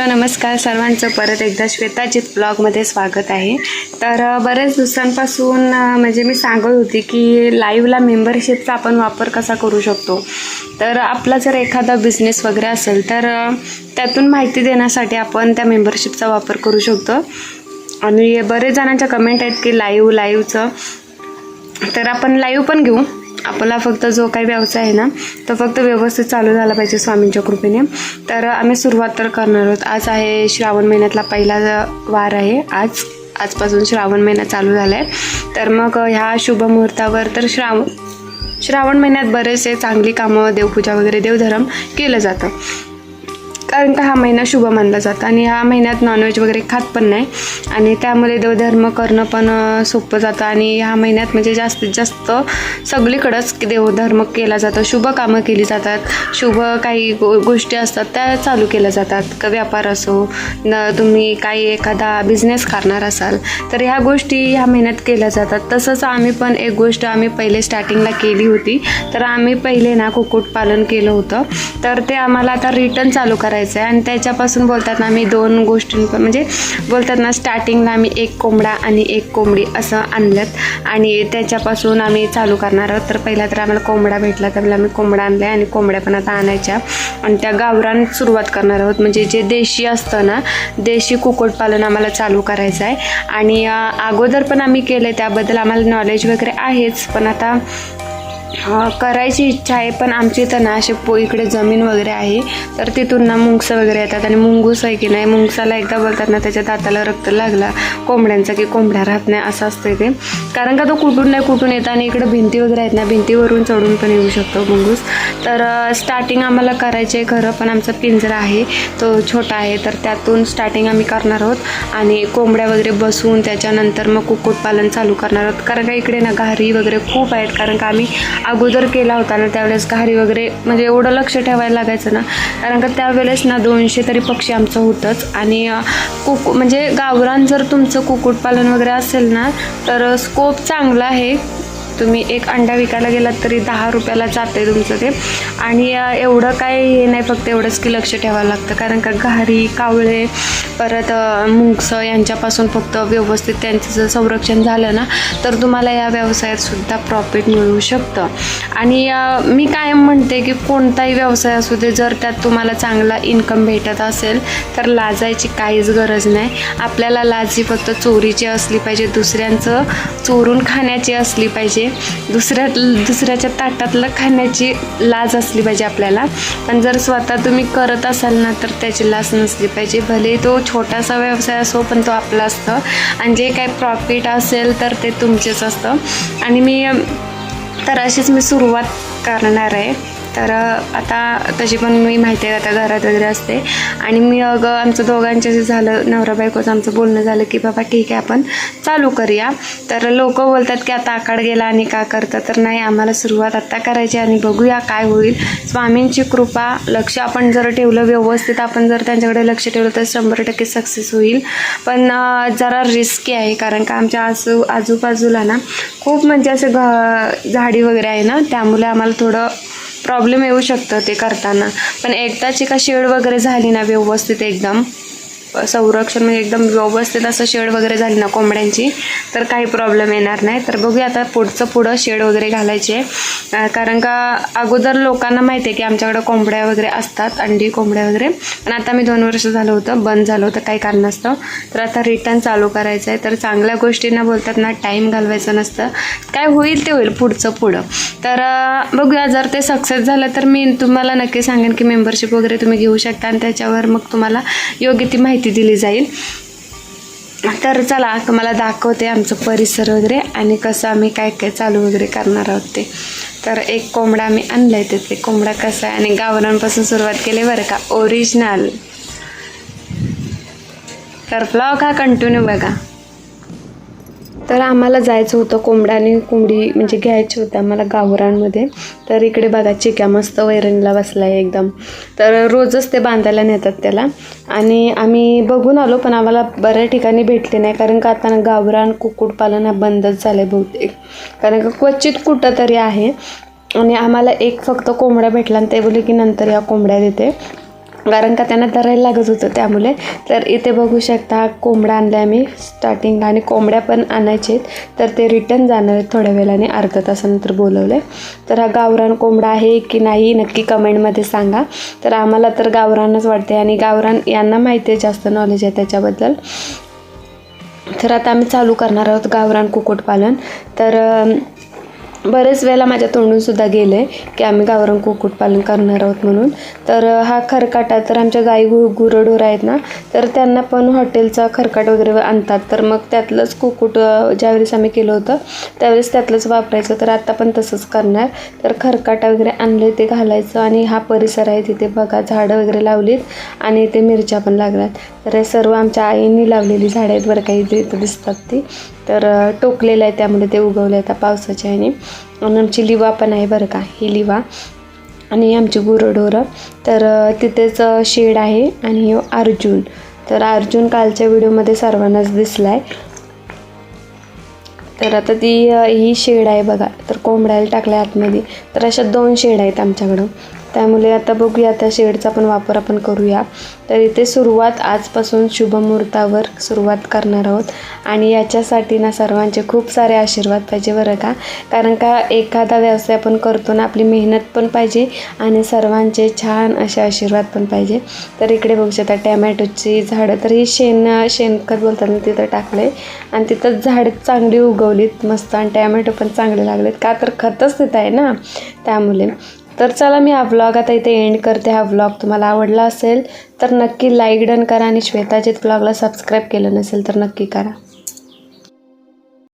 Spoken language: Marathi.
हॅलो नमस्कार सर्वांचं. परत एकदा श्वेताजीत ब्लॉगमध्ये स्वागत आहे. तर बऱ्याच दिवसांपासून म्हणजे मी सांगत होती की लाईव्हला मेंबरशिपचा आपण वापर कसा करू शकतो. तर आपला जर एखादा बिझनेस वगैरे असेल तर त्यातून माहिती देण्यासाठी आपण त्या मेंबरशिपचा वापर करू शकतो. आणि बरेच जणांच्या कमेंट आहेत की लाईव्ह लाईव्हचं तर आपण लाईव्ह पण घेऊ. आपला फक्त जो काही व्यवसाय आहे ना तो फक्त व्यवस्थित चालू झाला पाहिजे स्वामींच्या कृपेने. तर आम्ही सुरुवात तर करणार आहोत. आज आहे श्रावण महिन्यातला पहिला वार आहे आज. आजपासून श्रावण महिना चालू झाला आहे तर मग ह्या शुभ मुहूर्तावर तर श्रावण श्रावण महिन्यात बरेचसे चांगली कामं देवपूजा वगैरे देवधर्म केलं जातं. कारण का हा महिना शुभ मानला जातो आणि ह्या महिन्यात नॉनव्हेज वगैरे खात पण नाही. आणि त्यामुळे देवधर्म करणं पण सोपं जातं आणि ह्या महिन्यात म्हणजे जास्तीत जास्त सगळीकडंच देवधर्म केला जातो. शुभ कामं केली जातात. शुभ काही गो गोष्टी असतात त्या चालू केल्या जातात. का व्यापार असो न तुम्ही काही एखादा बिझनेस करणार असाल तर ह्या गोष्टी ह्या महिन्यात केल्या जातात. तसंच आम्ही पण एक गोष्ट आम्ही पहिले स्टार्टिंगला केली होती. तर आम्ही पहिले ना कुक्कुटपालन केलं होतं. तर ते आम्हाला आता रिटर्न चालू करायचं आहे. आणि त्याच्यापासून बोलतात ना आम्ही दोन गोष्टी म्हणजे बोलतात ना स्टार्टिंगला आम्ही एक कोंबडा आणि एक कोंबडी असं आणलं आणि त्याच्यापासून आम्ही चालू करणार आहोत. तर पहिला तर आम्हाला कोंबडा भेटला तर आम्ही कोंबडा आणला आणि कोंबड्या पण आता आणायच्या. आणि त्या गावरान सुरुवात करणार आहोत. म्हणजे जे देशी असतं ना देशी कुक्कुटपालन आम्हाला चालू करायचं आहे. आणि अगोदर पण आम्ही केलं आहे त्याबद्दल आम्हाला नॉलेज वगैरे आहेच. पण आता करायची इच्छा आहे पण आमची इथं ना असे पो इकडे जमीन वगैरे आहे. तर तिथून ना मुंगसं वगैरे येतात आणि मुंगूस आहे की नाही मुंगसाला एकदा बोलतात ना त्याच्या दाताला रक्त लागला कोंबड्यांचा की कोंबड्या राहत नाही असं असतं ते. कारण का तो कुठून नाही कुठून येतं आणि इकडे भिंती वगैरे आहेत ना भिंतीवरून चढून पण येऊ शकतो मुंगूस. तर स्टार्टिंग आम्हाला करायचे आहे खरं पण आमचा पिंजरा आहे तो छोटा आहे तर त्यातून स्टार्टिंग आम्ही करणार आहोत. आणि कोंबड्या वगैरे बसवून त्याच्यानंतर मग कुक्कुटपालन चालू करणार आहोत. कारण का इकडे ना घारी वगैरे खूप आहेत कारण का आम्ही अगोदर केला होता ना त्यावेळेस घारी वगैरे म्हणजे एवढं लक्ष ठेवायला लागायचं ना. कारण का त्यावेळेस ना दोनशे तरी पक्षी आमचं होतंच. आणि अं, कुक म्हणजे गावरान जर तुमचं कुक्कुटपालन वगैरे असेल ना तर स्कोप चांगला आहे. तुम्ही एक अंडा विकायला गेलात तरी दहा रुपयाला जाते तुमचं ते. आणि एवढं काय हे नाही फक्त एवढंच की लक्ष ठेवावं लागतं. कारण का घारी कावळे परत अं, मुंगस यांच्यापासून फक्त व्यवस्थित त्यांचं जर संरक्षण झालं ना तर तुम्हाला या व्यवसायात सुद्धा प्रॉफिट मिळू शकतं. आणि मी कायम म्हणते की कोणताही व्यवसाय असू दे जर त्यात तुम्हाला चांगला इन्कम भेटत असेल तर लाजायची काहीच गरज नाही. आपल्याला लाज ही फक्त चोरीची असली पाहिजे दुसऱ्यांचं चोरून खाण्याची असली पाहिजे. दुसऱ्या दुसऱ्याच्या ताटातलं खाण्याची लाज असली पाहिजे आपल्याला. पण जर स्वतः तुम्ही करत असाल ना तर त्याची लाज नसली पाहिजे. भले तो छोटासा व्यवसाय असो पण तो आपला असतं. आणि जे काही प्रॉफिट असेल तर ते तुमचेच असतं. आणि मी तर अशीच मी सुरुवात करणार आहे. तर आता तशी पण मी माहिती आहे आता घरात वगैरे असते. आणि मी अगं आमचं दोघांच्या जे झालं नवरा बायकोचं आमचं बोलणं झालं की बाबा ठीक आहे आपण चालू करूया. तर लोक बोलतात की आता आकाड गेला आणि का करतं? तर नाही आम्हाला सुरुवात आत्ता करायची आणि बघूया काय होईल. स्वामींची कृपा लक्ष आपण जर ठेवलं व्यवस्थित आपण जर त्यांच्याकडे लक्ष ठेवलं तर शंभर टक्के सक्सेस होईल. पण जरा रिस्की आहे कारण का आमच्या आजू आजूबाजूला ना खूप म्हणजे असं घ झाडी वगैरे आहे ना त्यामुळे आम्हाला थोडं प्रॉब्लेम येऊ शकतं ते करताना. पण एकदाची का शेड वगैरे झाली ना व्यवस्थित एकदम संरक्षण म्हणजे एकदम व्यवस्थित असं शेड वगैरे झाली ना कोंबड्यांची तर काही प्रॉब्लेम येणार नाही. तर बघूया आता पुढचं पुढं शेड वगैरे घालायचे. कारण का अगोदर लोकांना माहिती आहे की आमच्याकडं कोंबड्या वगैरे असतात अंडी कोंबड्या वगैरे. पण आता मी दोन वर्ष झालं होतं बंद झालं होतं काही कारणास्तव. तर आता रिटर्न चालू करायचं आहे तर चांगल्या गोष्टींना बोलतात ना टाईम घालवायचं नसतं. काय होईल ते होईल पुढचं पुढं. तर बघूया जर ते सक्सेस झालं तर मी तुम्हाला नक्की सांगेन की मेंबरशिप वगैरे तुम्ही घेऊ शकता. आणि त्याच्यावर मग तुम्हाला योग्य ती माहिती दिली जाईल. तर चला मला दाखवते आमचं परिसर वगैरे आणि कसं आम्ही काय काय चालू वगैरे करणार आहोत ते. तर एक कोंबडा आम्ही आणला आहे तिथे. कोंबडा कसा आहे? आणि गावरांपासून सुरुवात केली बरं का. ओरिजिनल तर ब्लॉग हा कंटिन्यू बघा. तर आम्हाला जायचं होतं कोंबडा आणि कोंबडी म्हणजे घ्यायची होतं आम्हाला गावरांमध्ये तर इकडे बघा चिक्या मस्त वैरणीला बसला आहे एकदम. तर रोजच ते बांधायला नेतात त्याला. आणि आम्ही बघून आलो पण आम्हाला बऱ्या ठिकाणी भेटले नाही कारण का आता ना गावरान कुक्कुटपालन हा बंदच झालं आहे बहुतेक. कारण का क्वचित कुठं तरी आहे. आणि आम्हाला एक फक्त कोंबड्या भेटला आणि ते बोलले की नंतर या कोंबड्या देते. कारण का त्यांना धरायला लागत होतं त्यामुळे. तर इथे बघू शकता कोंबडा आणल्या आम्ही स्टार्टिंगला आणि कोंबड्या पण आणायचे तर ते रिटर्न जाणार आहेत थोड्या वेळाने अर्ध्या तासानंतर बोलवलं. तर हा गावरान कोंबडा आहे की नाही नक्की कमेंटमध्ये सांगा. तर आम्हाला तर गावरानच वाटते आणि गावरान यांना माहिती आहे जास्त नॉलेज आहे त्याच्याबद्दल. तर आता आम्ही चालू करणार आहोत गावरान कुक्कुटपालन तर बरेच वेळेला माझ्या तोंडूनसुद्धा गेलं आहे की आम्ही गावरान कुक्कुटपालन करणार आहोत म्हणून. तर हा खरकाटा तर आमच्या गाई गु गुरंढोरं आहेत ना तर त्यांना पण हॉटेलचा खरकाट वगैरे आणतात. तर मग त्यातलंच कुक्कुट ज्यावेळेस आम्ही केलं होतं त्यावेळेस त्यातलंच वापरायचं. तर आत्ता पण तसंच करणार. तर खरकाटा वगैरे आणले ते घालायचं आणि हा परिसर आहे तिथे बघा झाडं वगैरे लावलीत आणि इथे मिरच्या पण लागल्यात. तर हे सर्व आमच्या आईने लावलेली झाडं आहेत बरं काही इथे दिसतात ती. तर टोकलेलं आहे त्यामध्ये ते उगवलं आहे आता पावसाच्या ह्याने. आणि आमची लिवा पण आहे बरं का ही लिवा. आणि आमची गुरंढोरं तर तिथेच शेड आहे आणि अर्जुन. तर अर्जुन कालच्या व्हिडिओमध्ये सर्वांनाच दिसला आहे तर आता ती ही शेड आहे बघा. तर कोंबड्याला टाकल्या आतमध्ये. तर अशा दोन शेड आहेत आमच्याकडं. त्यामुळे आता बघूया त्या शेडचा पण वापर आपण करूया. तर इथे सुरुवात आजपासून शुभमुहूर्तावर सुरुवात करणार आहोत. आणि याच्यासाठी ना सर्वांचे खूप सारे आशीर्वाद पाहिजे बरं का. कारण का एखादा व्यवसाय आपण करतो ना आपली मेहनत पण पाहिजे आणि सर्वांचे छान असे आशीर्वाद पण पाहिजे. तर इकडे बघू शकता टॅमॅटोची झाडं तर ही शेण शेणखत बोलतात ना तिथं टाकलं आहे आणि तिथं झाडं चांगली उगवलीत मस्त. आणि टॅमॅटो पण चांगले लागलेत. का तर खतच तिथं आहे ना त्यामुळे. तर चला मी हा व्लॉग आता इथे एंड करते. हा व्लॉग तुम्हाला आवडला असेल तर नक्की लाईक डन करा आणि श्वेताजीत व्लॉगला सबस्क्राईब केलं नसेल तर नक्की करा.